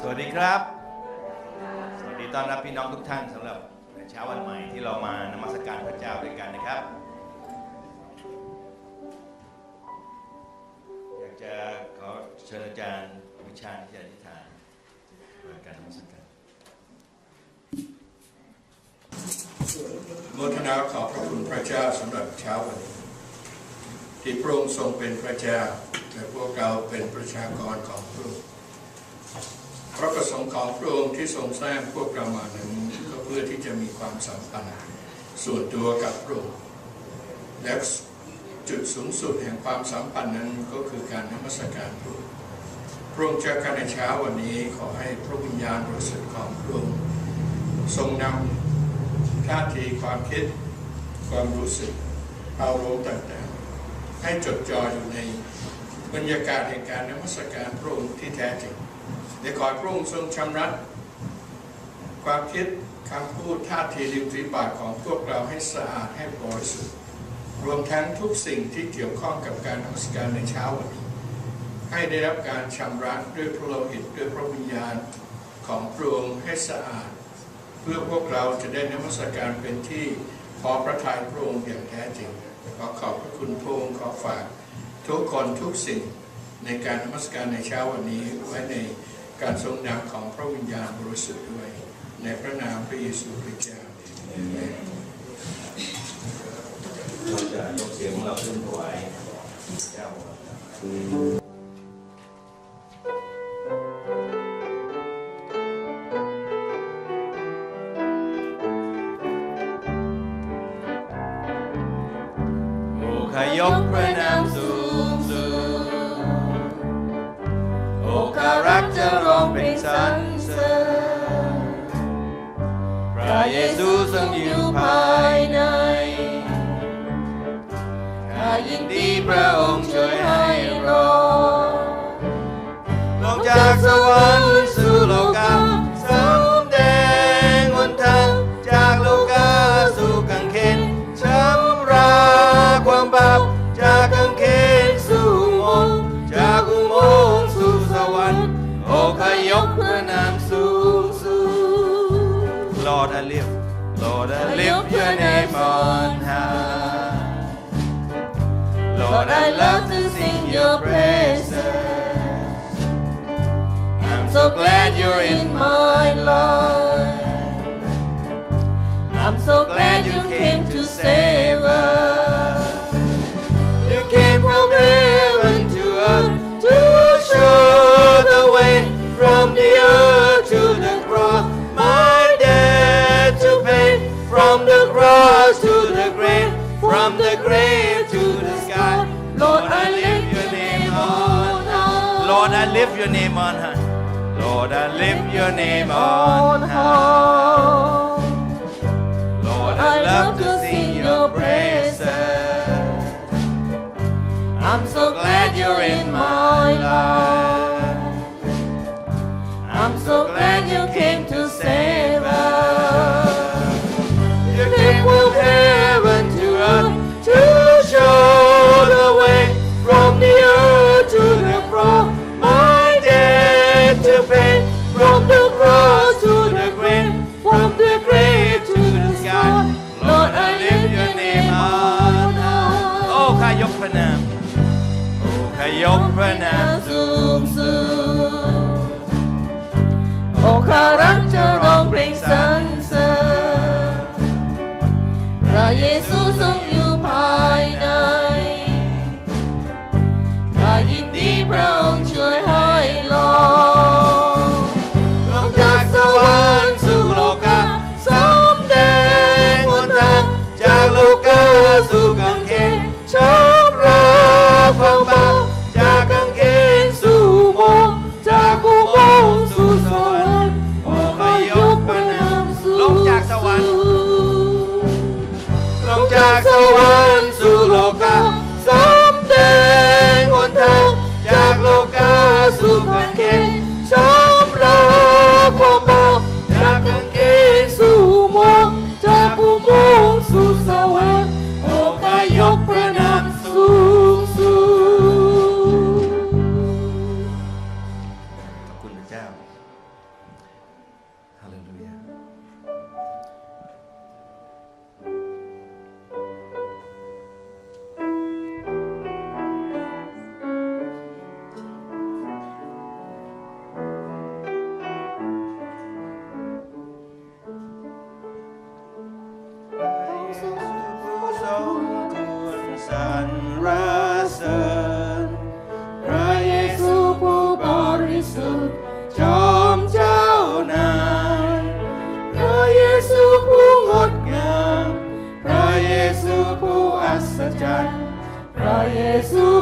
สวัสดีครับ สวัสดีต้อนรับพี่น้องทุกท่านสำหรับเช้าวันใหม่ที่เรามานมัสการพระเจ้าด้วยกันนะครับ อยากจะขอเชิญอาจารย์วิชาญที่อธิษฐานเปิดการนมัสการโมทนาขอบพระคุณพระเจ้าสำหรับเช้าวันนี้ ที่พระองค์ทรงเป็นพระเจ้าและพวกเราเป็นประชากรของพระองค์ พระประสงค์ของพระองค์ที่ทรงสร้างพวกเรามานั้นก็เพื่อที่จะมีความสัมพันธ์ส่วนตัวกับพระองค์และจุดสูงสุดแห่งความสัมพันธ์นั้นก็คือการนมัสการพระองค์พระองค์เจ้าข้าในเช้าวันนี้ขอให้พระวิญญาณบริสุทธิ์ของพระองค์ทรงนำท่าทีความคิด ความรู้สึกเอารมณ์ต่างๆ ให้จดจ่ออยู่ในบรรยากาศแห่งการนมัสการพระองค์ที่แท้จริง และขอพระองค์ทรงชำระความคิดคำพูดท่าทีริมฝีปากของพวกเราให้สะอาดให้บริสุทธิ์รวมทั้งทุกสิ่งที่เกี่ยวข้องกับการนมัสการในเช้าวันนี้ ให้ได้รับการชำระด้วยพระโลหิตด้วยพระวิญญาณของพระองค์ให้สะอาด เพื่อพวกเราจะได้นมัสการเป็นที่พอพระทัยพระองค์อย่างแท้จริงขอขอบพระคุณพระองค์ขอฝาก ทุกคนทุกสิ่งในการนมัสการในเช้าวันนี้ไว้ใน การทรงนำของพระวิญญาณบริสุทธิ์ด้วย ในพระนามพระเยซูคริสต์เจ้าเราจะยกเสียงของเราขึ้นถวายเจ้าโอ้ยกพระนามสูงสุ สรรเสริญพระเยซูทรงอยู่ภายในข้ายินดีพระองค์ช่วยให้รอดลงจากสวรรค์ Lord, I love to sing your praises. I'm so glad you're in my life. I'm so glad you came to save us. Lord, I lift your name on high. Lord, I lift your name on high. Lord, I love to sing your praises. I'm so glad you're in my life. I'm so glad you came to save ข้ายกพ Rasen, พระเยซูผู้บริสุทธิ์จอมเจ้านายพระเยซูผู้งดงาม พระเยซูผู้อัศจรรย์ พระเยซู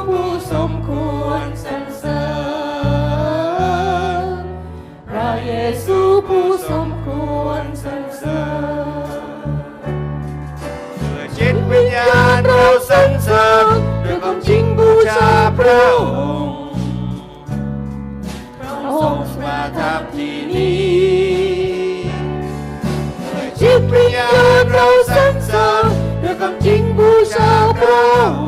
จริงบูชาพระองค์พระองค์มาทับที่นี้ด้วยจิตวิญญาณเราสรรเสริญด้วยความจริงบูชาพระองค์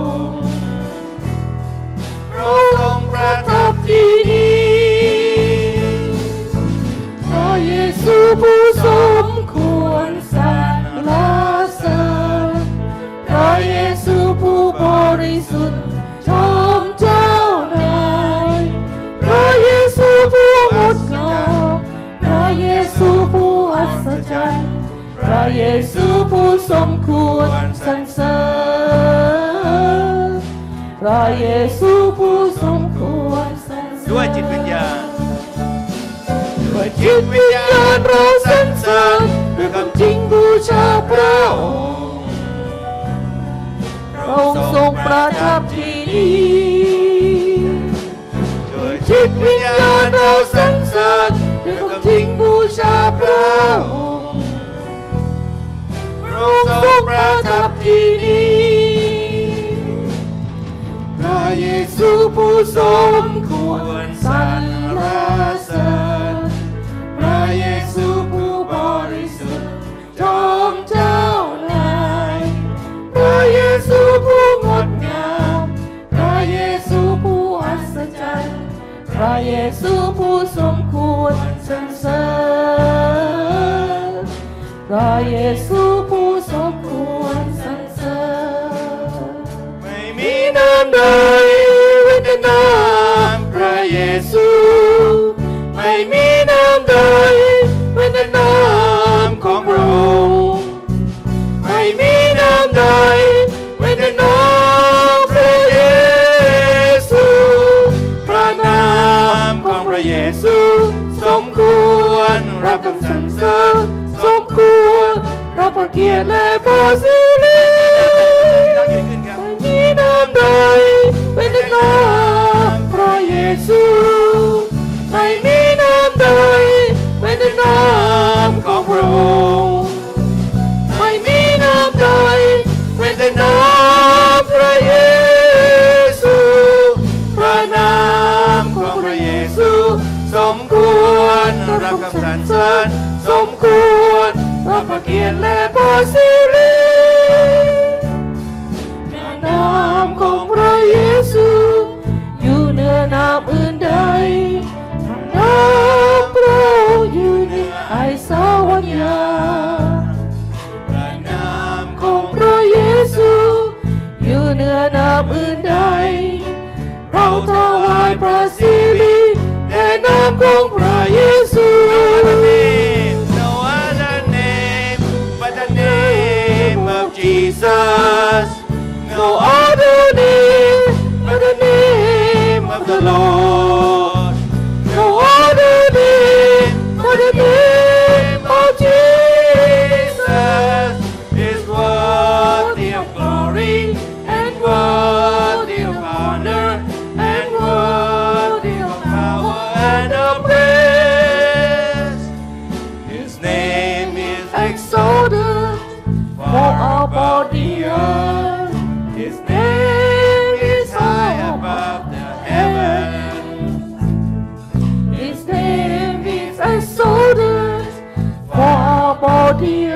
ผู้ทรงควรสรรเสริญพระเยซูผู้บริสุทธิ์จอมเจ้านายพระเยซูผู้งดงามพระเยซูผู้อัศจรรย์พระเยซูผู้สมควรสรรเสริญพระเยซูผู้สมควรสรรเสริญไม่มีน้ำใด ระเยซูสมควรรับคำสรรเสริญสมควรรับพระเกียรติและพระสิริไม่มีน้ำใดเป็นแต่น้ำพระเยซู ริญสมควรรับพระเกียรติและพระสิรินามของพระเยซู อยู่เหนือนามอื่นใดนามพระองค์อยู่ในไอสวรรยาพระนามของพระเยซู อยู่เหนือนามอื่นใดเราถวายพระสิริแด่นามของ dear.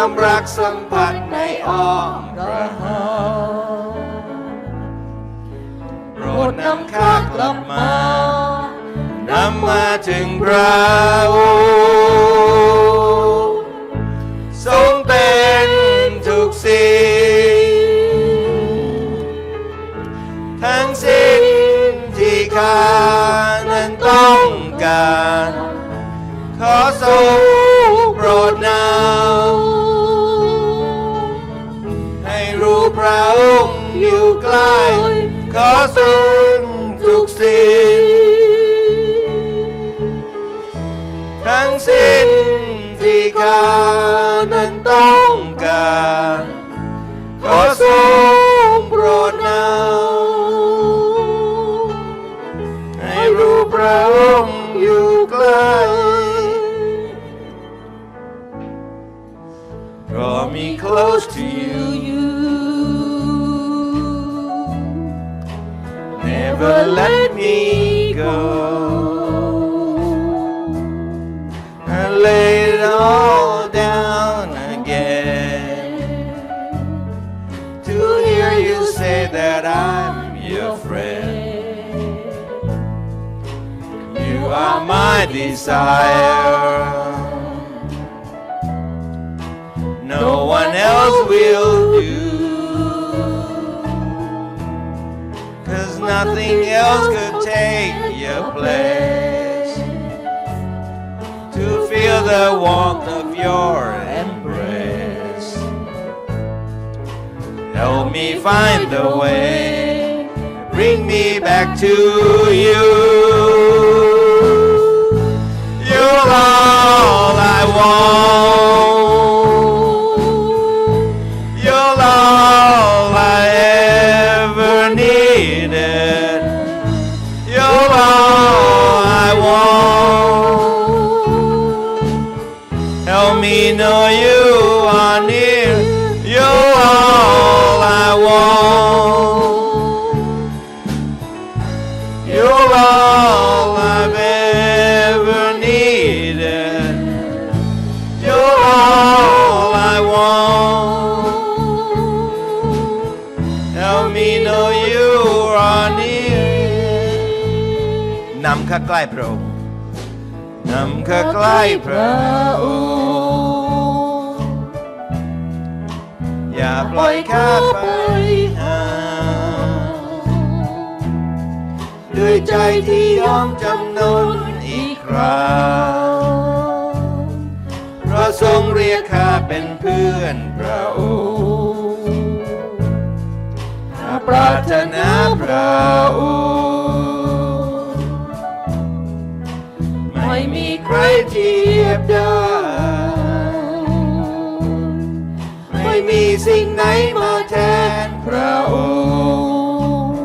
ความรักสัมพันธ์ในอ้อมพระหัหัตถ์ตโปรดนำข้ากลับมานำมาถึงพระองค์ทรงเป็นทุกสิ่งทั้งสิ้นที่ข้านั้นต้องการ ขอทรง องค์อยู่ใกล้ขอทรงทุกสิ่งทั้งสิ้นที่ข้านั้นต้องการขอทรงโปรดนำให้รู้พระองค์อยู่ใกล้ Draw me close to you Never let me go and lay it all down again to hear you say that I'm your friend. You are my desire. No one else will do. Nothing else could take your place to feel the warmth of your embrace. Help me find the way, bring me back to you. You're all I want. ใกล้พระองค์นำข้าใกล้พระองค์อย่าปล่อยข้าไปหาด้วยใจที่ยอมจำนนอีกครั้งเพราะทรงเรียกข้าเป็นเพื่อนพระองค์ปรารถนาพระอง ใครเทียบได้ ไม่มีสิ่งไหนมาแทนพระองค์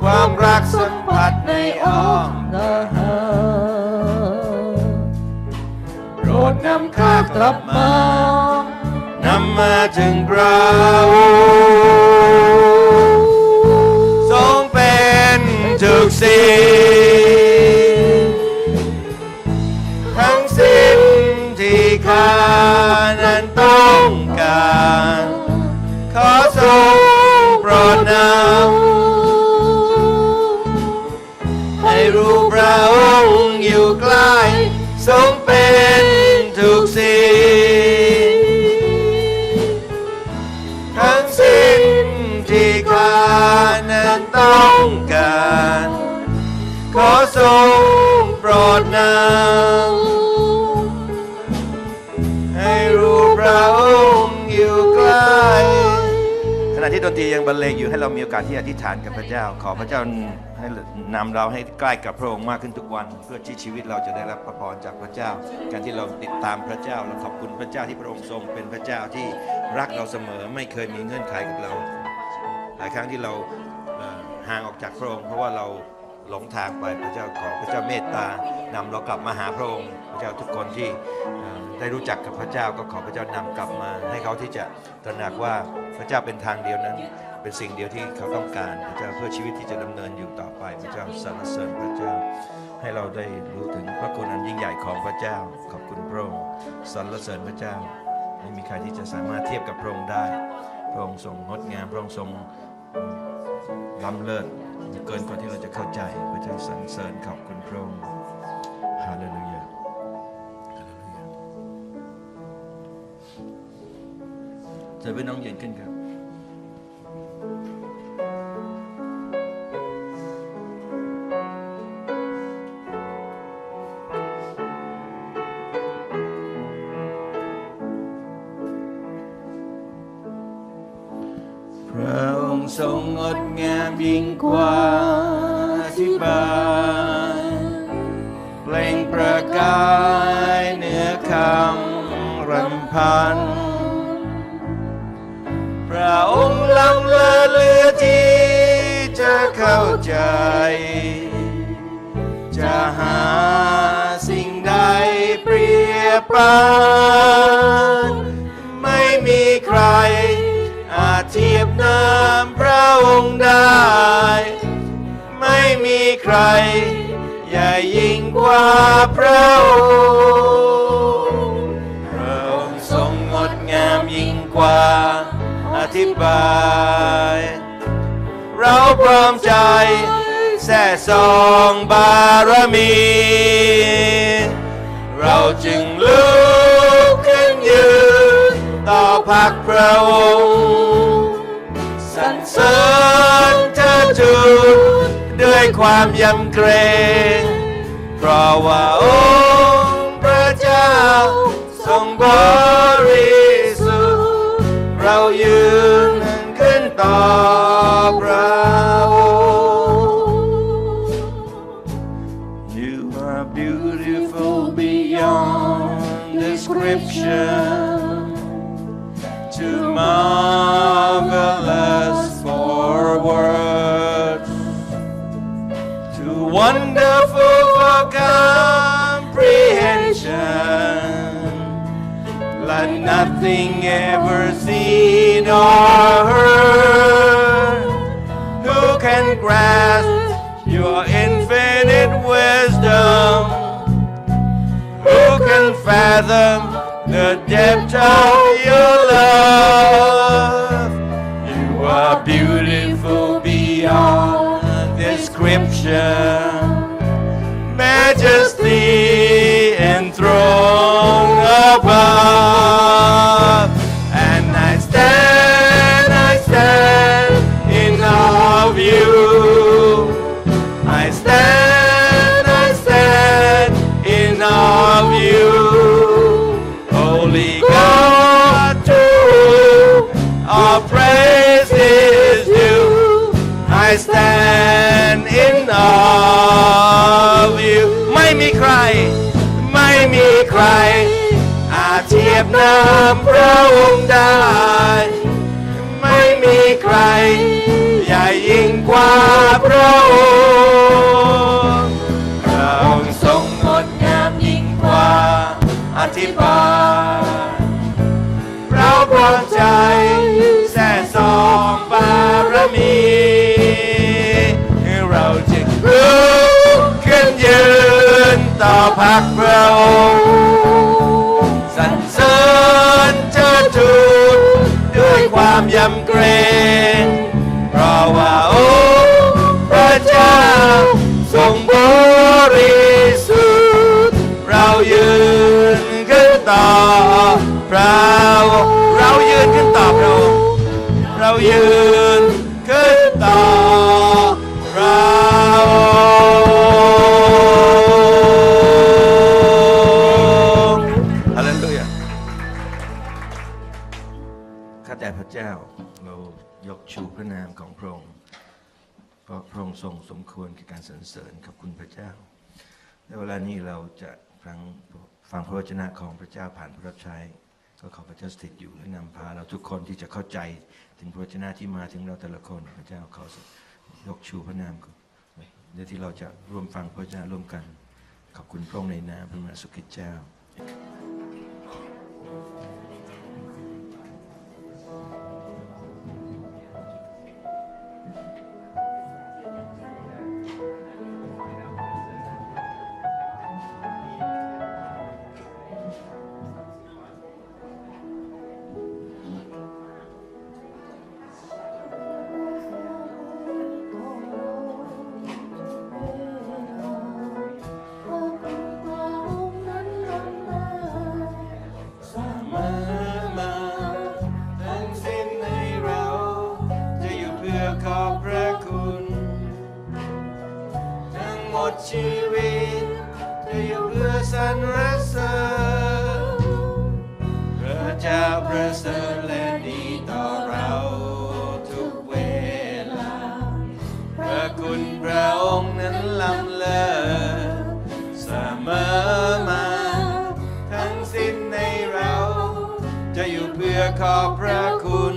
ความรักสัมผัสในอ้อมกายโปรดนำข้ากลับมานำมาถึงเรา กับพระเจ้า ขอพระเจ้าให้นำเราให้ใกล้กับพระองค์มากขึ้นทุกวัน เพื่อที่ชีวิตเราจะได้รับพระพรจากพระเจ้า การที่เราติดตามพระเจ้าและขอบคุณพระเจ้าที่พระองค์ทรง เป็นพระเจ้าที่รักเราเสมอไม่เคยมีเงื่อนไขกับเรา หลายครั้งที่เราห่างออกจากพระองค์เพราะว่าเราหลงทางไปพระเจ้าขอพระเจ้าเมตตานำเรากลับมาหาพระองค์ พระเจ้าทุกคนที่ได้รู้จักกับพระเจ้าก็ขอพระเจ้านำกลับมา ให้เขาที่จะตระหนักว่าพระเจ้าเป็นทางเดียวนั้น เป็นสิ่งเดียวที่เขาต้องการพระเจ้าเพื่อชีวิตที่จะดำเนินอยู่ต่อไปพระเจ้าสรรเสริญพระเจ้า ให้เราได้รู้ถึงพระคุณอันยิ่งใหญ่ของพระเจ้า ขอบคุณพระองค์สรรเสริญพระเจ้า ไม่มีใครที่จะสามารถเทียบกับพระองค์ได้พระองค์ทรงงดงามพระองค์ทรงล้ำเลิศเกินกว่าที่เราจะเข้าใจพระเจ้าสรรเสริญขอบคุณพระองค์ฮาเลลูยาฮาเลลูยาจะเป็นน้องเย็นขึ้นครับ ทรงงดงามยิ่งกว่าอธิบายเปล่งประกายเหนือคำรำพัน พระองค์ล้ำเลิศเลือที่จะเข้าใจ จะหาสิ่งใดเปรียบปาน ใครใหญ่ยิ่งกว่าพระองค์พระองค์ทรงงดงามยิ่งกว่าอธิบาย เราพร้อมใจแส่ซองบารมี เราจึงลุกขึ้นยืนต่อพักพระองค์สรรเสริญเธอจู ด้วยความยำเกรง เพราะว่าองค์พระเจ้าทรงบริสุทธิ์เรายืนขึ้นต่อพระองค์ You are beautiful beyond description wonderful for comprehension Like nothing ever seen or heard Who can grasp your infinite wisdom? Who can fathom the depth of ม่มีใคร ไม่มีใคร อาจเทียบน้ำพระองค์ได้ ไม่มีใคร ใหญ่ยิ่งกว่าพระองค์ เจ้าทรง ฟังพระวจนะของพระเจ้าผ่านผู้รับใช้ ก็ขอพระเจ้าสถิตอยู่และนำพาเราทุกคนที่จะเข้าใจถึงพระวจนะที่มาถึงเราแต่ละคน พระเจ้าขอยกชูพระนามเดี๋ยวที่เราจะร่วมฟังพระวจนะร่วมกัน ขอบคุณพระองค์ในนามพระมหาสุขิตเจ้า ลำเลิศเสมอมา ทั้งสิ้นในเรา จะอยู่เพื่อขอบพระคุณ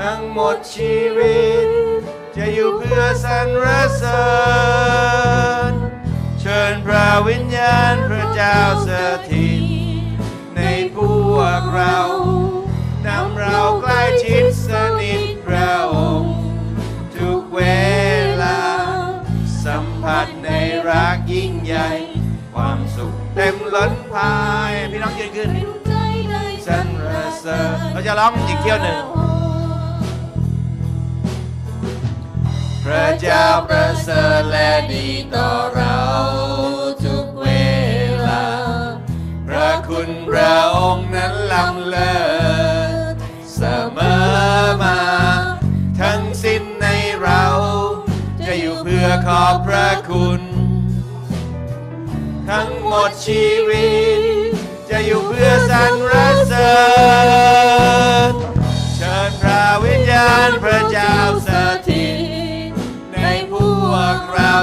ทั้งหมดชีวิต จะอยู่เพื่อสรรเสริญ เชิญพระวิญญาณพระเจ้าสถิต ในพวกเรานำเราใกล้ชิดสนิทพระองค์ ทุกเว รักยิ่งใหญ่ ความสุขเต็มล้นพาย พี่น้องยืนขึ้นสรรเสริญเราจะร้องอีกเที่ยวหนึ่ง พระเจ้าประเสริฐและดีต่อเราทุกเวลา พระคุณพระองค์นั้นล้ำเลิศเสมอมา ทั้งสิ้นในเรา จะอยู่เพื่อขอบพระคุณ ชีวิต จะอยู่เพื่อสรรเสริญเชิญพระวิญญาณพระเจ้าสถิตในพวกเรา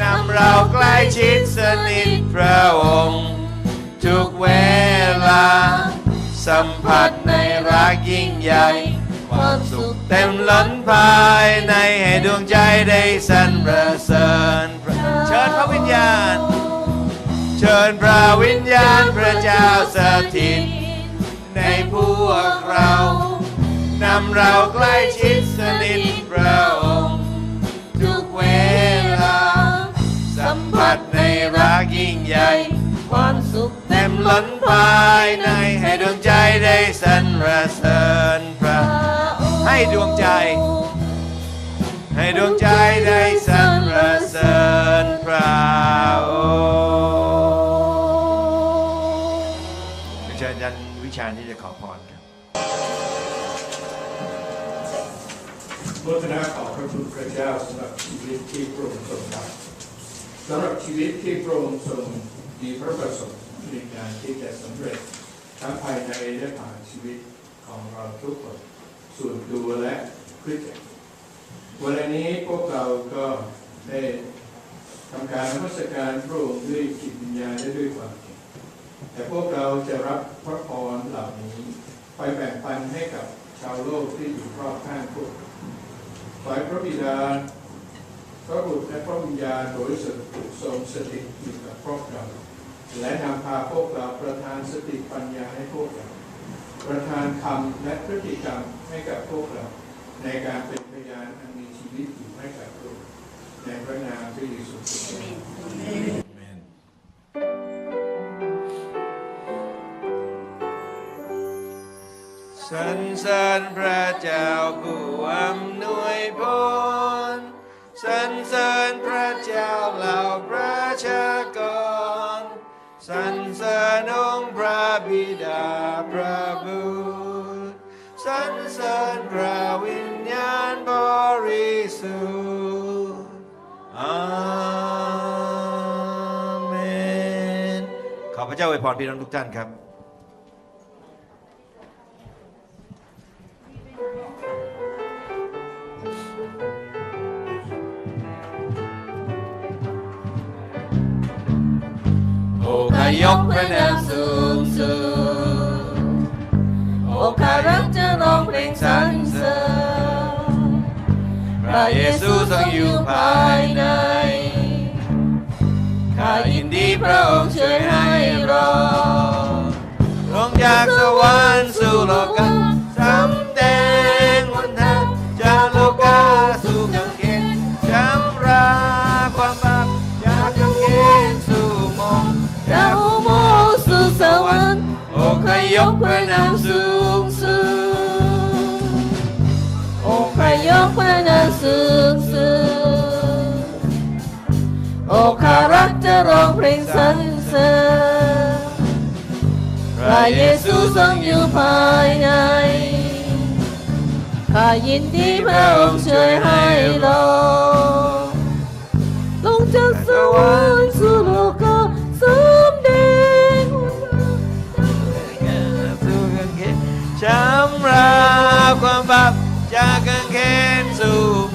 นำเราใกล้ชิดสนิทพระองค์ ทุกเวลา สัมผัสในรักยิ่งใหญ่ความสุขเต็มล้นภายในให้ดวงใจได้สรรเสริญเชิญพระวิญญาณ เชิญพระวิญญาณพระเจ้าสถิต ในพวกเรานำเราใกล้ชิดสนิทพระองค์ทุกเวลา สัมผัสในรักยิ่งใหญ่ความสุขเต็มล้นภายในให้ดวงใจได้สรรเสริญพระ ให้ดวงใจ สำหรับชีวิตที่พระองค์ทรงมีพระประสงค์ในการที่จะสำเร็จทั้งภายในและผ่านชีวิตของเราทุกคนส่วนตัวและคริสตจักรวันนี้พวกเราก็ได้ทำการนมัสการพระองค์ด้วยจิตวิญญาณและด้วยความจริงแต่พวกเราจะรับพระพรเหล่านี้ไปแบ่งปันให้กับชาวโลกที่อยู่รอบข้างพวกเราฝ่ายพระบิดา พระบุตรและพระวิญญาณโดยสถิตทรงสถิตอยู่กับพวกเราและนำพาพวกเราประทานสติปัญญาให้พวกเรา ประทานคำและพฤติกรรมให้กับพวกเรา ในการเป็นพยานอันมีชีวิตอยู่ให้กับโลกในพระนามพระเยซูคริสต์สันสันพระเจ้าผู้อำ ชากรสรรเสริญองค์พระบิดาพระบุตรสรรเสริญพระวิญญาณบริสุทธิ์อาเมนขอพระเจ้าอวยพรพี่น้องทุกท่านครับ กพระนามสูงสุดโอ้ข้ารักจะร้องเพลงสรรเสริญพระเยซูทรงอยู่ภายใน ข้ายินดีพระองค์ช่วยให้รอดลงจากสวรรค์สู่โลกา ยกพระนามสูงสุดโอ้ข้ายกพระนามสูงสุดโอ้ข้ารักจะร้องเพลงสรรเสริญพระเยซูทรงอยู่ภายในข้ายินดีพระองค์ช่วยให้เรอดลงจากสวรรค์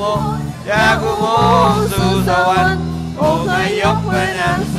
สู่มงจาก